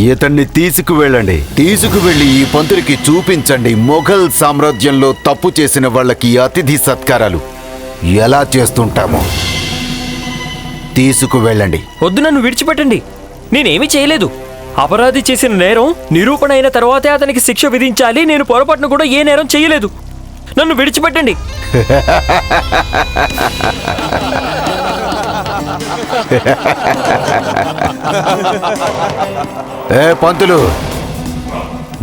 ఇతన్ని తీసుకువెళ్ళండి. తీసుకువెళ్ళి ఈ పంతుడికి చూపించండి మొఘల్ సామ్రాజ్యంలో తప్పు చేసిన వాళ్ళకి అతిథి సత్కారాలు. ఎలా చేస్తుంటామో. తీసుకువెళ్ళండి. వద్దు నన్ను విడిచిపెట్టండి. నేనేమీ చేయలేదు. అపరాధి చేసిన నేరం నిరూపణ అయిన తర్వాతే అతనికి శిక్ష విధించాలి. నేను పొరపాటును కూడా ఏ నేరం చేయలేదు. నన్ను విడిచిపెట్టండి. ఏ పంతులు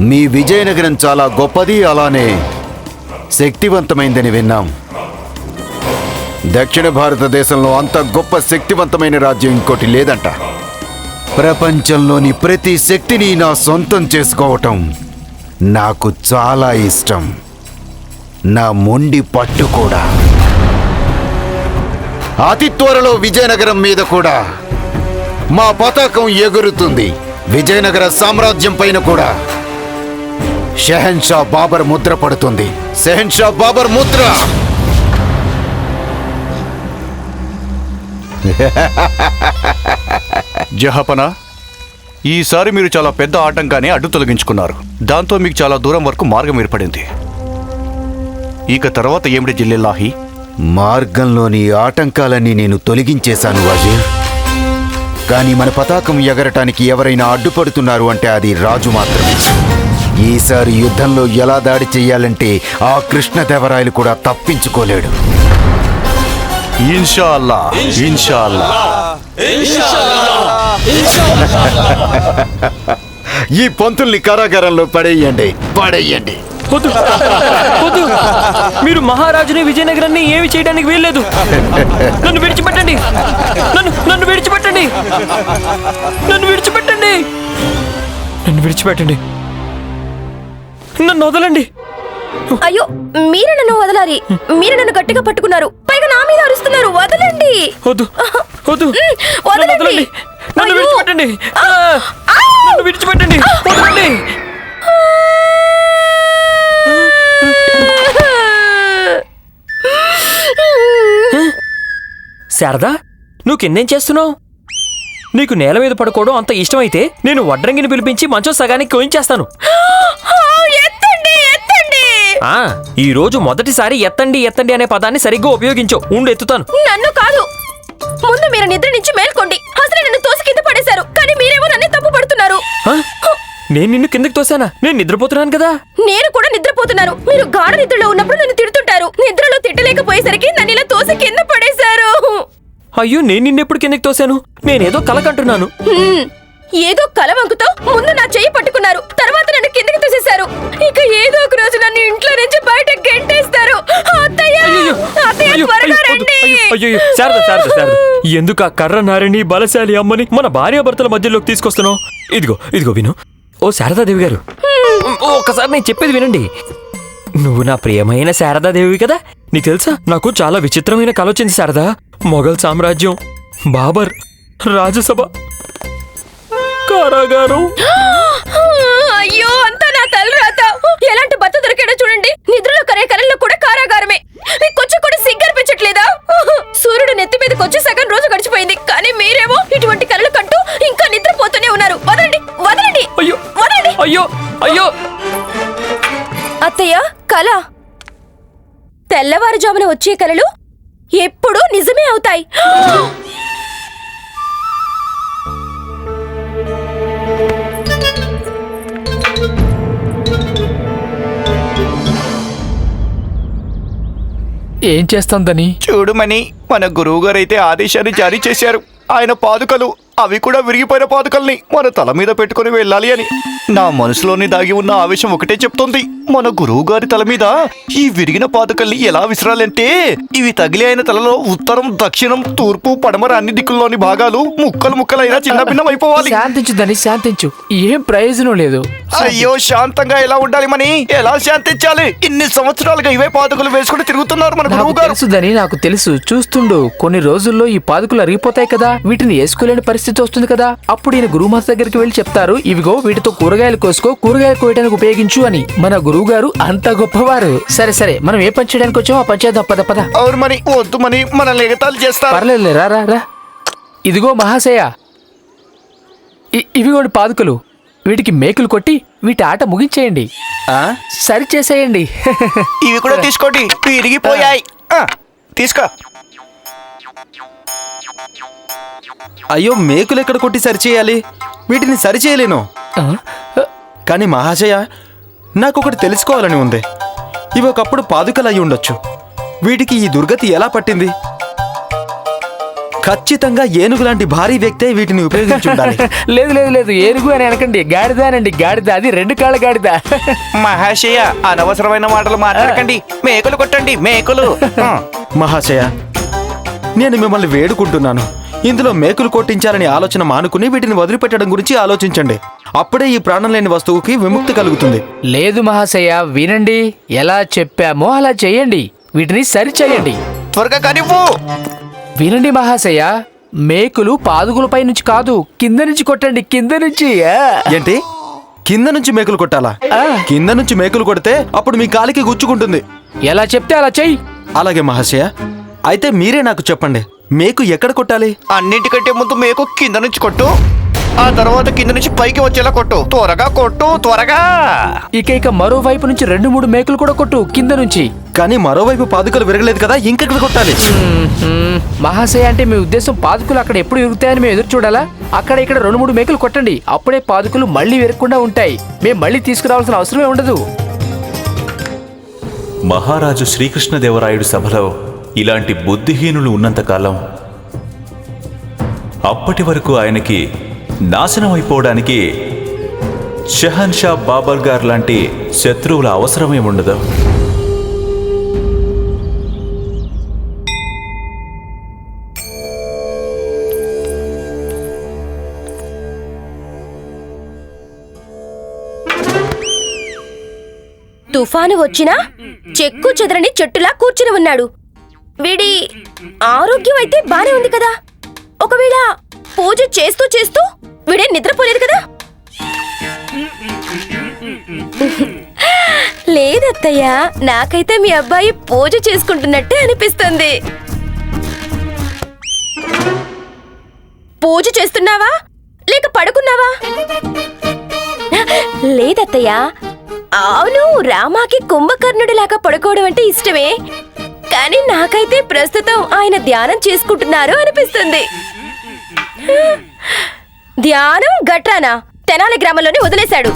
మీ విజయనగరం చాలా గొప్పది అలానే శక్తివంతమైందని విన్నాం. దక్షిణ భారతదేశంలో అంత గొప్ప శక్తివంతమైన రాజ్యం ఇంకోటి లేదంట. ప్రపంచంలోని ప్రతి శక్తిని నా సొంతం చేసుకోవటం నాకు చాలా ఇష్టం. నా మొండి పట్టు కూడా. అతి త్వరలో విజయనగరం మీద కూడా మా పతాకం ఎగురుతుంది. విజయనగర సామ్రాజ్యం పైన కూడా షెహన్షా బాబర్ ముద్ర పడుతుంది. షెహన్షా బాబర్ ముద్ర! జహపన ఈసారి మీరు చాలా పెద్ద ఆటంకాన్ని అడ్డు తొలగించుకున్నారు. దాంతో మీకు చాలా దూరం వరకు మార్గం ఏర్పడింది. ఇక తర్వాత ఏమిటి జిల్లెల్లాహి మార్గంలోని ఆటంకాలన్నీ నేను తొలగించేశాను వజీర్. కానీ మన పతాకం ఎగరటానికి ఎవరైనా అడ్డుపడుతున్నారు అంటే అది రాజు మాత్రమే. ఈసారి యుద్ధంలో ఎలా దాడి చెయ్యాలంటే ఆ కృష్ణదేవరాయలు కూడా తప్పించుకోలేడు. ఈ పంతుల్ని కారాగారంలో పడేయండి పడేయండి. వద్దు. వద్దు. మీరు మహారాజుని విజయనగరాన్ని ఏమి చేయడానికి వీల్లేదు. నన్ను విడిచిపెట్టండి. నన్ను నన్ను విడిచిపెట్టండి. నన్ను విడిచిపెట్టండి. నన్ను విడిచిపెట్టండి. నన్ను వదలండి. అయ్యో మీరు నన్ను వదలాలి. మీరు నన్ను గట్టిగా పట్టుకున్నారు. పైగా నా మీద అరుస్తున్నారు. వదలండి. వద్దు. వద్దు. వదలండి. నన్ను. విడిచిపెట్టండి. నన్ను విడిచిపెట్టండి. వదలండి. శారదా నువ్వు కిందేం చేస్తున్నావు? నీకు నేల మీద పడుకోవడం అంత ఇష్టమైతే నేను వడ్రంగిని పిలిపించి మంచం సగానికి కోయించేస్తాను. ఎత్తండి ఎత్తండి. ఆ ఈ రోజు మొదటిసారి ఎత్తండి ఎత్తండి అనే పదాన్ని సరిగ్గా ఉపయోగించు. ఉండు ఎత్తుతాను. నన్ను కాదు. ముందు మీరు నిద్ర నుంచి మేల్కోండి. అసలు నన్ను తోసి కింద పడేశారు. కానీ మీరేమో నన్ను తప్పు పడుతున్నారు? నేను నిన్ను కిందకి తోసానా? నేను నిద్రపోతున్నాను కదా? నేను కూడా నిద్రపోతున్నాను. మీరు గాఢ నిద్రలో ఉన్నప్పుడు నన్ను తిడుతుంటారు. నిద్రలో తిట్టలేకపోయేసరికి నన్ను ఇలా తోసి కింద అయ్యో నేను నిన్నెప్పుడు కిందకి తోసాను నేనేదో కలకంటున్నాను హ్మ్. ఏదో కలవంకుతో ముందు నా చెయ్యి పట్టుకున్నారు తర్వాత నన్ను కిందకి తోసేశారు ఇక ఏదో ఒక రోజు నన్ను ఇంట్లో నుంచి బయట గెంటేస్తారు అత్తయ్య అయ్యయ్యో! అత్తయ్య అయ్యో! త్వరగా అయ్యో! రండి అయ్యో! అయ్యో! శారద శారద శారద ఎందుకు ఆ కర్ర నారిని బలశాలి అమ్మని మన భార్యాభర్తల మధ్యలోకి తీసుకొస్తున్నావు ఇదిగో ఇదిగో విను ఓ శారదాదేవి గారు ఒక్కసారి నేను చెప్పేది వినండి నువ్వు నా ప్రియమైన శారదాదేవి కదా? నీకు తెలుసా? నాకు చాలా విచిత్రమైన కళ వచ్చింది శారదా. మొఘల్ సామ్రాజ్యం బాబర్ రాజసభ కారాగారం. తెల్లవారుజామున వచ్చే కలలు ఎప్పుడూ నిజమే అవుతాయి. ఏం చేస్తుందని చూడుమని మన గురువు గారు అయితే ఆదేశాన్ని జారీ చేశారు. ఆయన పాదుకలు అవి కూడా విరిగిపోయిన పాదుకల్ని మన తల మీద పెట్టుకుని వెళ్ళాలి అని. నా మనసులోని దాగి ఉన్న ఆవేశం ఒకటే చెప్తోంది. మన గురువు గారి తల మీద ఈ విరిగిన పాదుకల్ని ఎలా విసరాలంటే ఇవి తగిలి ఆయన తలలో ఉత్తరం దక్షిణం తూర్పు పడమర అన్ని దిక్కుల్లోని భాగాలు ముక్కలు ముక్కలైనా చిన్న భిన్నం అయిపోవాలి. శాంతించు దని శాంతించు. ఏం ప్రయోజనం లేదు. అయ్యో శాంతంగా ఎలా ఉండాలి మని? ఎలా శాంతించాలి? ఇన్ని సంవత్సరాలుగా ఇవే పాదుకలు వేసుకుని తిరుగుతున్నారు మన గురువు గారు నాకు తెలుసు. చూస్తుండు కొన్ని రోజుల్లో ఈ పాదుకులు అరిగిపోతాయి కదా. వీటిని వేసుకోలేని పరిస్థితి వస్తుంది కదా? అప్పుడు ఈయన గురుమాత దగ్గరికి వెళ్ళి చెప్తారు ఇవిగో వీటితో కూరగాయలు కోసుకో కూరగాయలు కోయడానికి ఉపయోగించు అని. మన గురువు గారు అంత గొప్పవారు. సరే సరే మనం ఏ పని చేయడానికి వచ్చామో ఆ పని చేద్దాం పద పద. అవును మని వద్దు మని మనల్ని ఎగతాళి చేస్తారు. పర్లేదు రా రా రా. ఇదిగో మహాశయ. ఇవిగోండి పాదుకలు. వీటికి మేకులు కొట్టి వీటి ఆట ముగించేయండి. ఆ? సరి చేసేయండి ఇవి కూడా తీసుకోండి తీసుకో. అయ్యో మేకులు ఎక్కడ కొట్టి సరిచేయాలి? వీటిని సరిచేయలేను? కానీ మహాశయ నాకు ఒకటి తెలుసుకోవాలని ఉంది. ఇవి ఒకప్పుడు పాదుకలు అయి ఉండొచ్చు. వీటికి ఈ దుర్గతి ఎలా పట్టింది? ఖచ్చితంగా ఏనుగు లాంటి భారీ వ్యక్తే వీటిని ఉపయోగించి ఉండాలి. లేదు లేదు లేదు. ఏనుగు అని అనకండి. గాడిదానండి గాడిద. అది రెండు కాళ్ళ గాడిద. మహాశయ అనవసరమైన మాటలు మాట్లాడకండి. మేకులు కొట్టండి. మేకులు. మహాశయ నేను మిమ్మల్ని వేడుకుంటున్నాను. ఇందులో మేకులు కొట్టించాలని ఆలోచన మానుకుని వీటిని వదిలిపెట్టడం గురించి ఆలోచించండి. అప్పుడే ఈ ప్రాణం లేని వస్తువుకి విముక్తి కలుగుతుంది. లేదు మహాశయ వినండి. ఎలా చెప్పామో అలా చేయండి. వీటిని సరి చేయండి త్వరగా కానివ్వు వినండి మహాశయ మేకులు పాదుగులపై నుంచి కాదు కింద నుంచి కొట్టండి కింద నుంచి. ఏంటి? కింద నుంచి మేకులు కొట్టాలా. కింద నుంచి మేకులు కొడితే అప్పుడు మీ కాలికి గుచ్చుకుంటుంది. ఎలా చెప్తే అలా చెయ్యి. అలాగే మహాశయ. అయితే మీరే నాకు చెప్పండి మేకు ఎక్కడ కొట్టాలి? అన్నిటికంటే ముందు మేకు కింద నుంచి కొట్టు. ఆ తర్వాత కింద నుంచి పైకి వచ్చేలా కొట్టు. త్వరగా కొట్టు త్వరగా! ఇక ఇక మరోవైపు నుంచి రెండు మూడు మేకులు కూడా కొట్టు కింద నుంచి. కానీ మరోవైపు పాదుకలు విరగలేదు కదా ఇంకెక్కడ కొట్టాలి. మహాశయ అంటే మీ ఉద్దేశం పాదుకులు అక్కడ ఎప్పుడు ఇరుగుతాయని మేము ఎదురు చూడాలా? అక్కడ ఇక్కడ రెండు మూడు మేకులు కొట్టండి అప్పుడే పాదుకులు మళ్ళీ విరగకుండా ఉంటాయి. మేము మళ్ళీ తీసుకురావాల్సిన అవసరమే ఉండదు. మహారాజు శ్రీకృష్ణదేవరాయుడు సభలో ఇలాంటి బుద్ధిహీనులు ఉన్నంతకాలం అప్పటి వరకు ఆయనకి నాశనం అయిపోవడానికి షహన్షా బాబర్ గార్ లాంటి శత్రువుల అవసరమే ఉండదు. తుఫాను వచ్చినా చెక్కు చెదరని చెట్టులా కూర్చుని ఉన్నాడు. వీడి ఆరోగ్యం అయితే బానే ఉంది కదా. ఒకవేళ పూజ చేస్తూ చేస్తూ వీడే నిద్రపోలేదు కదా. లేదత్తయ్యా నాకైతే మీ అబ్బాయి పూజ చేసుకుంటున్నట్టే అనిపిస్తుంది. పూజ చేస్తున్నావా? లేక పడుకున్నావా? లేదత్తయ్యా అవును రామాకి కుంభకర్ణుడిలాగా పడుకోవడం అంటే ఇష్టమే. కానీ నాకైతే ప్రస్తుతం ఆయన ధ్యానం చేసుకుంటున్నారు అనిపిస్తుంది. ధ్యానం గట్రానా? తెనాలి గ్రామంలోనే వదిలేశాడు.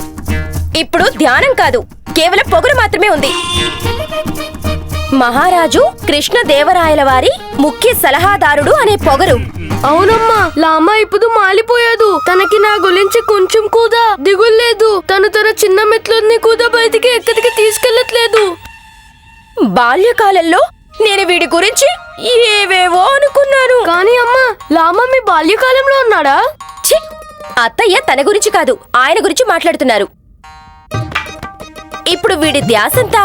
ఇప్పుడు ధ్యానం కాదు కేవలం పొగరు మాత్రమే ఉంది. మహారాజు కృష్ణదేవరాయల వారి ముఖ్య సలహాదారుడు అనే పొగరు. అవునమ్మా లామా ఇప్పుడు మాలిపోయాదు. తనకి నా గురించి కొంచెం కూడా దిగులేదు తను తన చిన్న మెట్లని కూడా బయటికి ఎక్కడికి తీసుకెళ్ళట్లేదు బాల్యకాలంలో నేను వీడి గురించి ఏవేవో అనుకున్నాను. కానీ అమ్మా లామా మీ బాల్యకాలంలో ఉన్నాడా? అత్తయ్య తన గురించి కాదు ఆయన గురించి మాట్లాడుతున్నారు. ఇప్పుడు వీడి ధ్యాసంతా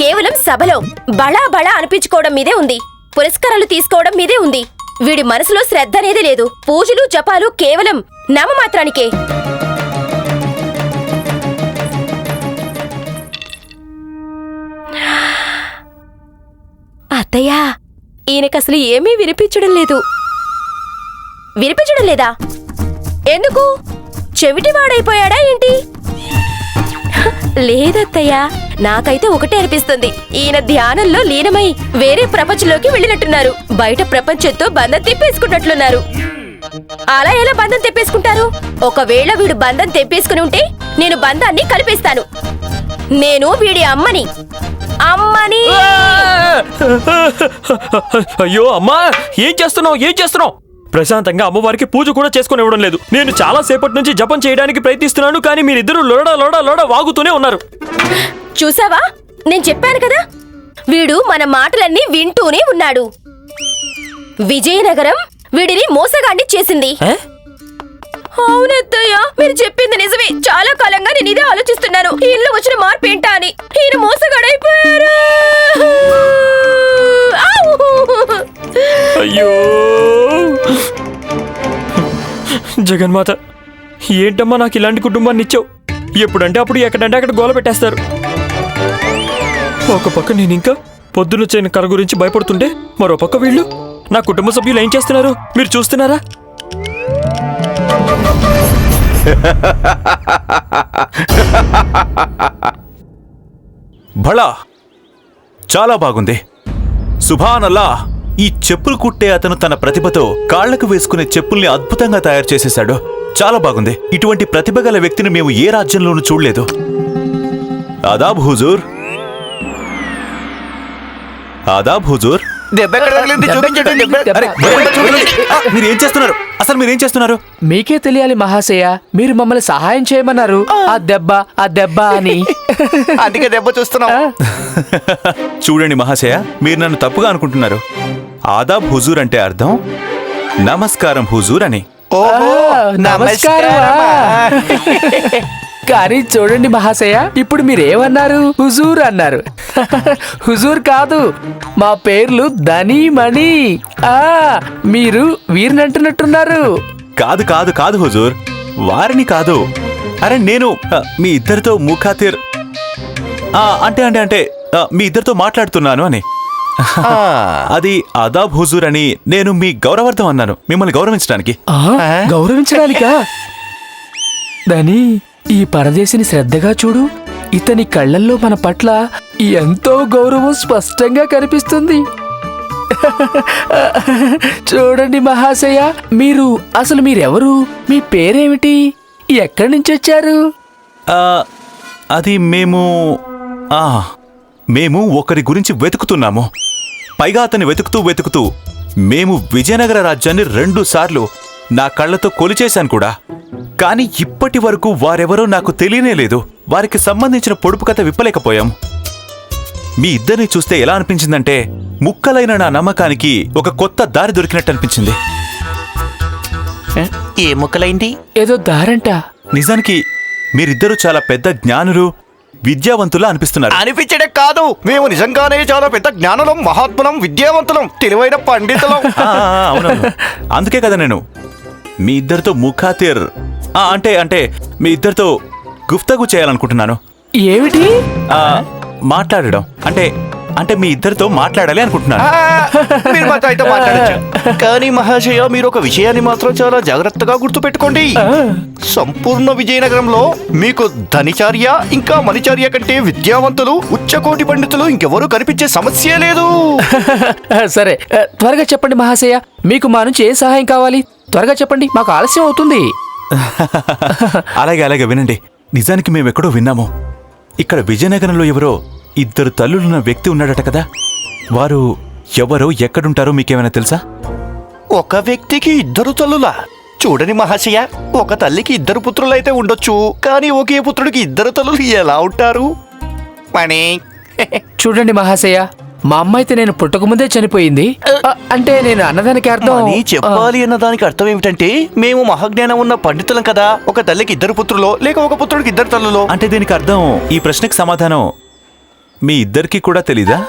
కేవలం సభలో బళా బళా అనిపించుకోవడం మీదే ఉంది. పురస్కారాలు తీసుకోవడం మీదే ఉంది. వీడి మనసులో శ్రద్ధ అనేది లేదు. పూజలు జపాలు కేవలం నామమాత్రానికే అత్తయ్య ఈయనకసలు ఏమీ వినిపించడం లేదు. వినిపించడం లేదా? ఎందుకు? చెవిటివాడైపోయాడా ఏంటి? లేదత్తయ్యా నాకైతే ఒకటే అనిపిస్తుంది. ఈయన ధ్యానంలో లీనమై వేరే ప్రపంచంలోకి వెళ్ళినట్టున్నారు. బయట ప్రపంచంతో బంధం తెప్పేసుకున్నట్లున్నారు. అలా ఎలా బంధం తెప్పేసుకుంటారు? ఒకవేళ వీడు బంధం తెప్పేసుకుని ఉంటే నేను బంధాన్ని కలిపేస్తాను. నేను వీడి అమ్మని అమ్మని. అయ్యో అమ్మా! ఏం చేస్తున్నావు? ఏం చేస్తున్నావు? ప్రశాంతంగా అమ్మవారికి పూజ కూడా చేసుకుని ఇవ్వడం లేదు. నేను చాలా సేపటి నుంచి జపం చేయడానికి ప్రయత్నిస్తున్నాను కానీ మీరిద్దరూ లోడ లోడ లోడ వాగుతూనే ఉన్నారు. చూసావా? నేను చెప్పాను కదా? వీడు మన మాటలన్నీ వింటూనే ఉన్నాడు. విజయనగరం వీడిని మోసగాన్ని చేసింది? అవునత్తయ్య మీరు చెప్పింది నిజమే. చాలా కాలంగా నేను ఇదే ఆలోచిస్తున్నాను. ఇల్లు వచ్చిన మార్పు ఏంటా అని. ఈయన మోసగాడైపోయారు. అయ్యో! జగన్మాత ఏంటమ్మా నాకు ఇలాంటి కుటుంబాన్ని ఇచ్చావు? ఎప్పుడంటే అప్పుడు ఎక్కడంటే అక్కడ గోల పెట్టేస్తారు. ఒక పక్క నేను ఇంకా పొద్దున చేయని కర గురించి భయపడుతుంటే మరో పక్క వీళ్ళు నా కుటుంబ సభ్యులు ఏం చేస్తున్నారు? మీరు చూస్తున్నారా? భళా చాలా బాగుంది. సుభానల్లా ఈ చెప్పులు కుట్టే అతను తన ప్రతిభతో కాళ్ళకు వేసుకునే చెప్పుల్ని అద్భుతంగా తయారు చేసేశాడు. చాలా బాగుంది. ఇటువంటి ప్రతిభ గల వ్యక్తిని మేము ఏ రాజ్యంలోనూ చూడలేదు. ఆదాబ్ హుజూర్. ఆదాబ్ హుజూర్. దెబ్బ ఎక్కడ తగిలింది? చూపించండి దెబ్బ దెబ్బ. అరే, దెబ్బ చూపించండి. ఆ, మీరు ఏం చేస్తున్నారు? అసలు మీరు ఏం చేస్తున్నారు? మీకే తెలియాలి మహాశయ మీరు మమ్మల్ని సహాయం చేయమన్నారు. ఆ. దెబ్బ ఆ దెబ్బ అని. అందుకే దెబ్బ చూస్తున్నాం. చూడండి మహాశయ మీరు నన్ను తప్పుగా అనుకుంటున్నారు. ఆదాబ్ హుజూర్ అంటే అర్థం? నమస్కారం హుజూర్ అని. ఓహో నమస్కారమా. నమస్కారమా కానీ చూడండి మహాశయ ఇప్పుడు మీరేమన్నారు? హుజూర్ అన్నారు. హుజూర్ కాదు మా పేర్లు ధనీ మణి. ఆ మీరు వీరినంటున్నట్టున్నారు. కాదు కాదు కాదు హుజూర్. వారిని కాదు. అరే నేను మీ ఇద్దరితో ముఖాతిర్ ఆ, అంటే అంటే అంటే మీ ఇద్దరితో మాట్లాడుతున్నాను అని. ఆ, అది అదాబ్ హుజూర్ అని నేను మీ గౌరవార్థం అన్నాను మిమ్మల్ని గౌరవించడానికి. ఆ, గౌరవించడానికా? ధని ఈ పరదేశిని శ్రద్ధగా చూడు. ఇతని కళ్ళల్లో మన పట్ల ఎంతో గౌరవం స్పష్టంగా కనిపిస్తుంది. చూడండి మహాశయ మీరు అసలు మీరెవరు? మీ పేరేమిటి? ఎక్కడి నుంచి వచ్చారు? అది మేము ఆ, మేము ఒకరి గురించి వెతుకుతున్నాము. పైగా అతన్ని వెతుకుతూ వెతుకుతూ మేము విజయనగర రాజ్యాన్ని రెండు సార్లు నా కళ్ళతో కొలిచేశాను కూడా. కానీ ఇప్పటి వరకు వారెవరో నాకు తెలియనే లేదు. వారికి సంబంధించిన పొడుపు కథ విప్పలేకపోయాం. మీ ఇద్దరిని చూస్తే ఎలా అనిపించిందంటే ముక్కలైన నా నమ్మకానికి ఒక కొత్త దారి దొరికినట్టు అనిపించింది. ఏ ముక్కలైంది? ఏదో దారంట. నిజానికి మీరిద్దరూ చాలా పెద్ద జ్ఞానులు విద్యావంతులా అనిపిస్తున్నారు. అనిపించడం కాదు. మేము నిజంగానే చాలా పెద్ద జ్ఞానులం మహాత్ములం విద్యావంతులం తెలివైన పండితులం. ఆ, ఆ, ఆ, అవునవును. అందుకే కదా నేను మీ ఇద్దరితో ముఖాతిర్. ఆ, అంటే అంటే మీ ఇద్దరితో గుఫ్తగు చేయాలనుకుంటున్నాను. ఏమిటి? ఆ, మాట్లాడడం. అంటే అంటే మీ ఇద్దరితో మాట్లాడాలి అనుకుంటున్నాను. ఆ, మీరు మాతో అయితే మాట్లాడచ్చు. కానీ మహాశయ మీరు ఒక విషయాన్ని మాత్రం చాలా జాగ్రత్తగా గుర్తుపెట్టుకోండి. సంపూర్ణ విజయనగరంలో మీకు ధనిచార్య ఇంకా మణిచార్య కంటే విద్యావంతులు ఉచ్చకోటి పండితులు ఇంకెవరూ కనిపించే సమస్య లేదు. సరే త్వరగా చెప్పండి మహాశయ మీకు మా నుంచి ఏ సహాయం కావాలి? త్వరగా చెప్పండి మాకు ఆలస్యం అవుతుంది. అలాగే అలాగే వినండి. నిజానికి మేము ఎక్కడో విన్నాము. ఇక్కడ విజయనగరంలో ఎవరో ఇద్దరు తల్లులున్న వ్యక్తి ఉన్నాడట కదా. వారు ఎవరో ఎక్కడుంటారో మీకేమైనా తెలుసా? ఒక వ్యక్తికి ఇద్దరు తల్లులా? చూడని మహాశయ ఒక తల్లికి ఇద్దరు పుత్రులైతే ఉండొచ్చు. కానీ ఒకే పుత్రుడికి ఇద్దరు తల్లులు ఎలా ఉంటారు? మణి. చూడండి మహాశయ మా అమ్మ అయితే నేను పుట్టకముందే చనిపోయింది. ఆ, అంటే నేను అన్నదానికి అర్థం మణి చెప్పాలి అన్న దానికి అర్థం ఏమిటంటే మేము మహాజ్ఞానం ఉన్న పండితులం కదా ఒక తల్లికి ఇద్దరు పుత్రులో లేక ఒక పుత్రుడికి ఇద్దరు తల్లులో. అంటే దీనికి అర్థం ఈ ప్రశ్నకి సమాధానం మీ ఇద్దరికీ కూడా తెలీదా?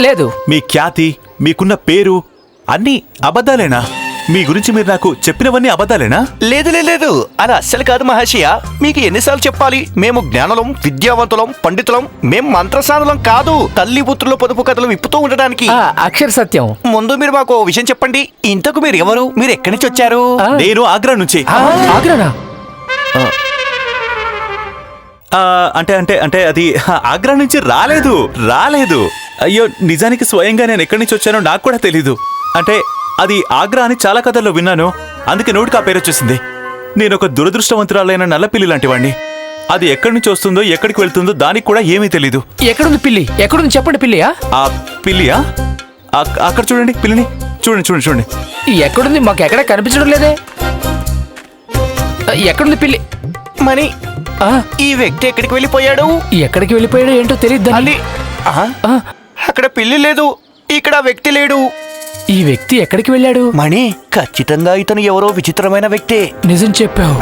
లేదు. మీ ఖ్యాతి మీకున్న పేరు అన్నీ అబద్ధాలేనా? మీ గురించి మీరు నాకు చెప్పినవన్నీ అబద్ధాలేనా? లేదు లేదు, లేదు. అలా అస్సలు కాదు మహర్షియ. మీకు ఎన్నిసార్లు చెప్పాలి? మేము జ్ఞానులం విద్యావంతులం పండితులం. మేము మంత్రసానులం కాదు. తల్లి పుత్రుల పొదుపు కథలు విప్పుతూ ఉండడానికి. ఆ, అక్షర సత్యం. ముందు మీరు మాకు ఓ విషయం చెప్పండి. ఇంతకు మీరు ఎవరు? మీరు ఎక్కడి నుంచి వచ్చారు? నేను ఆగ్రా నుంచి. ఆ, ఆగ్రానా? ఆ, అంటే అంటే అంటే అది ఆగ్రా నుంచి రాలేదు. రాలేదు. అయ్యో నిజానికి స్వయంగా నేను ఎక్కడి నుంచి వచ్చానో నాకు కూడా తెలీదు. అంటే అది ఆగ్రా అని చాలా కథల్లో విన్నాను. అందుకే నోటికి ఆ పేరు వచ్చేసింది. నేను ఒక దురదృష్టవంతురాలైన నల్లపిల్లి లాంటి వాడిని అది ఎక్కడి నుంచి వస్తుందో ఎక్కడికి వెళ్తుందో దానికి కూడా ఏమీ తెలీదు. ఎక్కడుంది పిల్లి? ఎక్కడుంది చెప్పండి పిల్లియా. ఆ పిల్లియా? అక్- అక్కడ చూడండి పిల్లిని. చూడండి చూడండి చూడండి. ఎక్కడుంది? మాకు ఎక్కడ కనిపించడం లేదే. ఎక్కడుంది పిల్లి? ఆ, ఈ వ్యక్తి ఎక్కడికి వెళ్ళిపోయాడు? ఎక్కడికి వెళ్ళిపోయాడో ఏంటో తెలియదు అది ఆ, అక్కడ పిల్లి లేదు. ఇక్కడ వ్యక్తి లేడు. ఈ వ్యక్తి ఎక్కడికి వెళ్ళాడు? మణి ఖచ్చితంగా ఇతను ఎవరో విచిత్రమైన వ్యక్తే. నిజం చెప్పావు.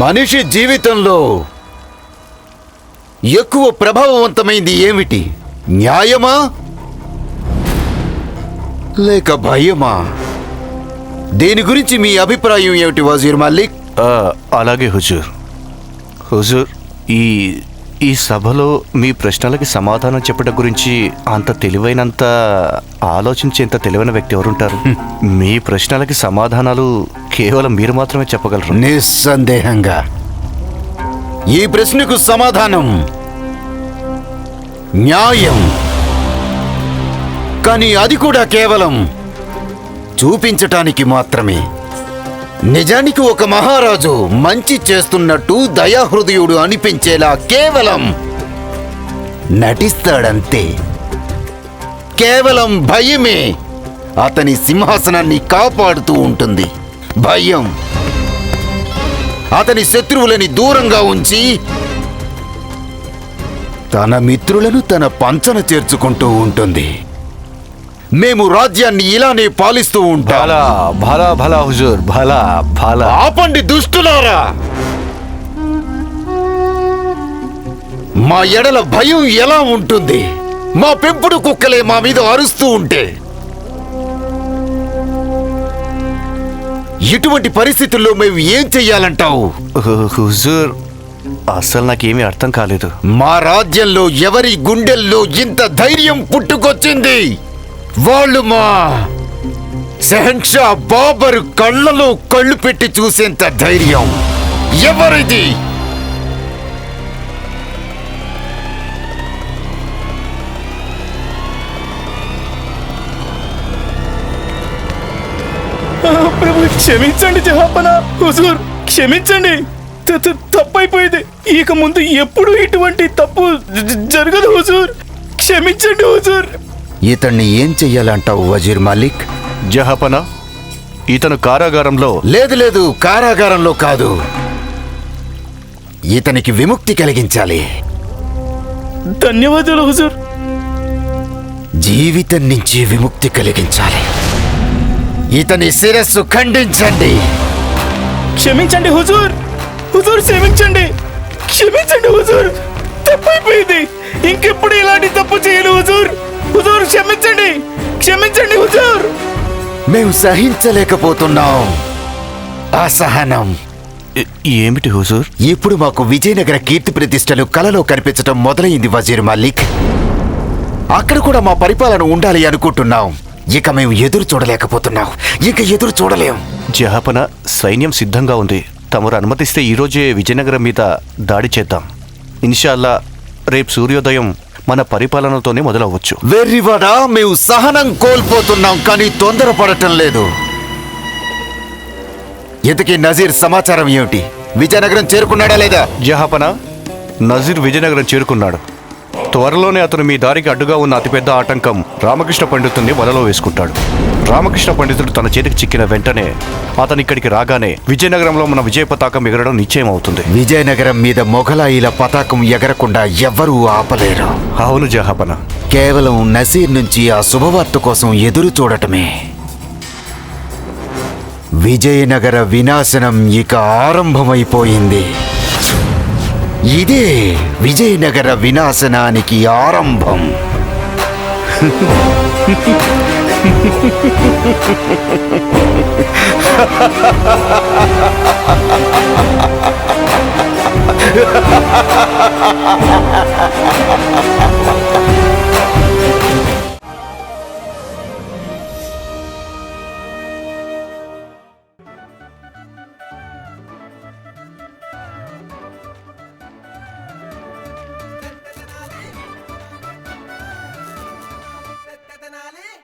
మనిషి జీవితంలో ఎక్కువ ప్రభావవంతమైంది ఏమిటి? న్యాయమా? లేక భయమా? దీని గురించి మీ అభిప్రాయం ఏమిటి వజీర్ మల్లిక్ అలాగే హుజూర్. హుజూర్ ఈ ఈ సభలో మీ ప్రశ్నలకి సమాధానం చెప్పడం గురించి అంత తెలివైనంత ఆలోచించేంత తెలివైన వ్యక్తి ఎవరుంటారు? మీ ప్రశ్నలకి సమాధానాలు కేవలం మీరు మాత్రమే చెప్పగలరు. నిస్సందేహంగా. ఈ ప్రశ్నకు సమాధానం. న్యాయం. కానీ అది కూడా కేవలం చూపించటానికి మాత్రమే. నిజానికి ఒక మహారాజు మంచి చేస్తున్నట్టు దయాహృదయుడు అనిపించేలా కేవలం నటిస్తాడంతే. కేవలం భయమే అతని సింహాసనాన్ని కాపాడుతూ ఉంటుంది. భయం. అతని శత్రువులని దూరంగా ఉంచి తన మిత్రులను తన పంచన చేర్చుకుంటూ ఉంటుంది. మేము రాజ్యాన్ని ఇలానే పాలిస్తూ ఉంటాం. భలా భలా భలా హుజూర్ భలా భలా ఆపండి దుష్టులారా! మా ఎడల భయం ఎలా ఉంటుంది? మా పెంపుడు కుక్కలే మా మీద అరుస్తూ ఉంటే. ఇటువంటి పరిస్థితుల్లో మేము ఏం చెయ్యాలంటావు? హుజూర్ అసలు నాకేమీ అర్థం కాలేదు. మా రాజ్యంలో ఎవరి గుండెల్లో ఇంత ధైర్యం పుట్టుకొచ్చింది? వాళ్ళు మా షెహన్షా బాబర్ కళ్ళలో కళ్ళు పెట్టి చూసేంత ధైర్యం. ఎవరిది? క్షమించండి జహాపన. హుజూర్ క్షమించండి. తప్పైపోయింది. ఇక ముందు ఎప్పుడు ఇటువంటి తప్పు జరగదు హుజూర్. క్షమించండి హుజూర్. ఇతన్ని ఏం చెయ్యాలంటావు వజీర్ మాలిక్? జహపన ఇతను కారాగారంలో లేదు లేదు కారాగారంలో కాదు. ఇతనికి విముక్తి కలిగించాలి. ధన్యవాదాలు హుజూర్. జీవితం నుంచి విముక్తి కలిగించాలి. ఇతని శిరస్సు ఖండించండి. క్షమించండి హుజూర్. హుజూర్ క్షమించండి. క్షమించండి హుజూర్. తప్పైపోయింది. ఇంకెప్పుడు ఇలాంటి తప్పు చేయను హుజూర్. హుజూర్ క్షమించండి. క్షమించండి హుజూర్. మేము సహించలేకపోతున్నాం. అసహనం. ఏమిటి హుజూర్? ఇప్పుడు మాకు విజయనగర కీర్తి ప్రతిష్టలు కలలో కనిపించటం మొదలైంది వజీర్ మల్లిక్. అక్కడ కూడా మా పరిపాలన ఉండాలి అనుకుంటున్నాం. ఇక మేము ఎదురు చూడలేకపోతున్నాం. ఇక ఎదురు చూడలేం. జహాపన సైన్యం సిద్ధంగా ఉంది. తమరు అనుమతిస్తే ఈ రోజే విజయనగరం మీద దాడి చేద్దాం. ఇన్షాల్లా రేపు సూర్యోదయం మన పరిపాలనతోనే మొదలవ్వచ్చు. వెర్రివాడా మేము సహనం కోల్పోతున్నాం కానీ తొందరపడటం లేదు. ఇంతకీ నజీర్ సమాచారం ఏమిటి? విజయనగరం చేరుకున్నాడా లేదా? జహాపన నజీర్ విజయనగరం చేరుకున్నాడు. త్వరలోనే అతను మీ దారికి అడ్డుగా ఉన్న అతిపెద్ద ఆటంకం రామకృష్ణ పండితుడిని వలలో వేసుకుంటాడు. రామకృష్ణ పండితుడు తన చేతికి చిక్కిన వెంటనే అతను ఇక్కడికి రాగానే విజయనగరంలో మన విజయ పతాకం ఎగరడం నిశ్చయం అవుతుంది విజయనగరం మీద మొఘలాయిల పతాకం ఎగరకుండా ఎవ్వరూ ఆపలేరు. అవును జహాపన. కేవలం నసీర్ నుంచి ఆ శుభవార్త కోసం ఎదురు చూడటమే. విజయనగర వినాశనం ఇక ఆరంభమైపోయింది. ఇదే విజయనగర వినాశనానికి ఆరంభం.